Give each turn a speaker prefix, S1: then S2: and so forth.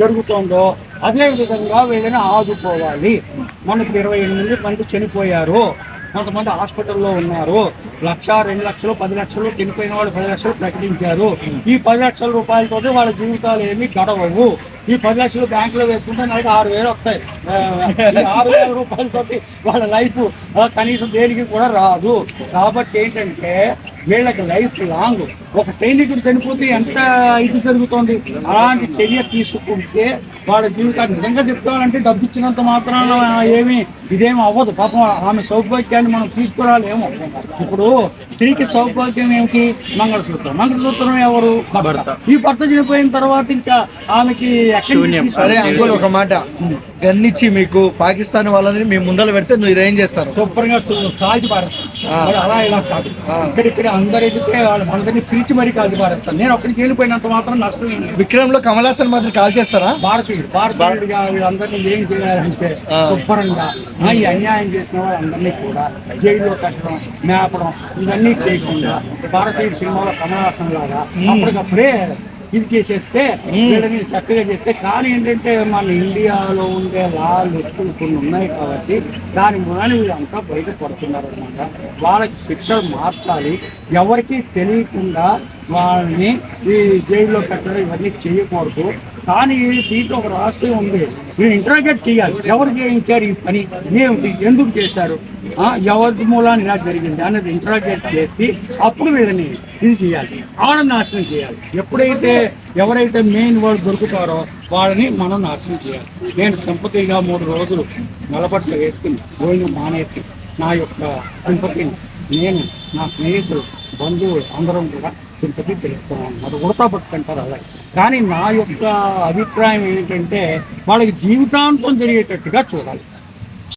S1: జరుగుతుందో అదే విధంగా వీళ్ళని ఆదుకోవాలి. మనకి ఇరవై ఎనిమిది మంది చనిపోయారు. కొంతమంది హాస్పిటల్లో ఉన్నారు. లక్ష రెండు లక్షలు పది లక్షలు చనిపోయిన వాళ్ళు పది లక్షలు ప్రకటించారు. ఈ పది లక్షల రూపాయలతో వాళ్ళ జీవితాలు ఏమి గడవవు. ఈ పది లక్షలు బ్యాంకులో వేసుకుంటే నాకు ఆరు వేలు వస్తాయి. ఆరు వేల రూపాయలతో వాళ్ళ లైఫ్ కనీసం దేనికి కూడా రాదు. కాబట్టి ఏంటంటే వీళ్ళకి లైఫ్ లాంగ్. ఒక సైనికుడు చనిపోతే ఎంత ఇది జరుగుతోంది? అలాంటి చర్య తీసుకుంటే వాళ్ళ జీవితాన్ని నిజంగా చెప్తానంటే డబ్బు ఇచ్చినంత మాత్రాన ఏమి ఇదేమి అవ్వదు. పాపం ఆమె సౌభాగ్యాన్ని మనం తీసుకురాలేము. ఇప్పుడు స్త్రీకి సౌభాగ్యం ఏమిటి? మంగళసూత్రం. మంగళసూత్రం ఎవరు? భర్త. ఈ భర్త చనిపోయిన తర్వాత ఇంకా ఆమెకి?
S2: సరే అంకుల్ ఒక మాట. గన్నిచ్చి మీకు పాకిస్తాన్ వాళ్ళని మీ ముందర పెడితే మీరు ఏం చేస్తారు?
S1: శుభ్రంగా పారేస్తాను మరి అలా ఇలా కాదు. ఇక్కడిక్కడ అందరి ఎదుటే వాళ్ళ అందరినీ పిలిచి మరీ కాల్చి పారేస్తాను నేను ఒక్కడికి వెళ్ళిపోయినంత మాత్రం నష్టం ఏం లేదు.
S2: విక్రమ్లో కమల్ హాసన్ మాత్రం కాల్ చేస్తారా
S1: భారతీయుడు భారతీయుడిగా వీళ్ళందరినీ ఏం చేయాలంటే. శుభ్రంగా ఆ, ఈ అన్యాయం చేసిన వాళ్ళందరినీ కూడా జైల్లో కట్టడం మేపడం ఇవన్నీ చేయకుండా భారతీయుడు సినిమాలో కమలాసన్ లాగా అప్పటికప్పుడే ఇది చేసేస్తే వీళ్ళని చక్కగా చేస్తే. కానీ ఏంటంటే మన ఇండియాలో ఉండే లాలు ఎక్కువ కొన్ని ఉన్నాయి కాబట్టి దాని మూలాన్ని వీళ్ళంతా బయట పడుతున్నారు అనమాట వాళ్ళకి శిక్షలు మార్చాలి. ఎవరికి తెలియకుండా వాళ్ళని ఈ జైల్లో పెట్టడం ఇవన్నీ చేయకూడదు. కానీ దీంట్లో ఒక రహస్యం ఉంది. మీరు ఇంటరాగేట్ చేయాలి. ఎవరు చేయించారు ఈ పని? ఏమిటి ఎందుకు చేశారు? ఎవరి మూలాన్ని ఇలా జరిగింది అనేది ఇంటరాగేట్ చేసి అప్పుడు వీళ్ళని ఇది చేయాలి. వాళ్ళని నాశనం చేయాలి. ఎప్పుడైతే ఎవరైతే మెయిన్ వాళ్ళు దొరుకుతారో వాళ్ళని మనం నాశనం చేయాలి. నేను సింపతిగా మూడు రోజులు నిలబట్ల వేసుకుని పోయిన మానేసి నా యొక్క సింపతిని నేను నా స్నేహితులు బంధువులు అందరం కూడా సింపతి తెలుస్తున్నాం అది ఉడతా పట్టుకుంటారు అలాగే కానీ నా యొక్క అభిప్రాయం ఏంటంటే వాళ్ళకి జీవితాంతం జరిగేటట్టుగా చూడాలి.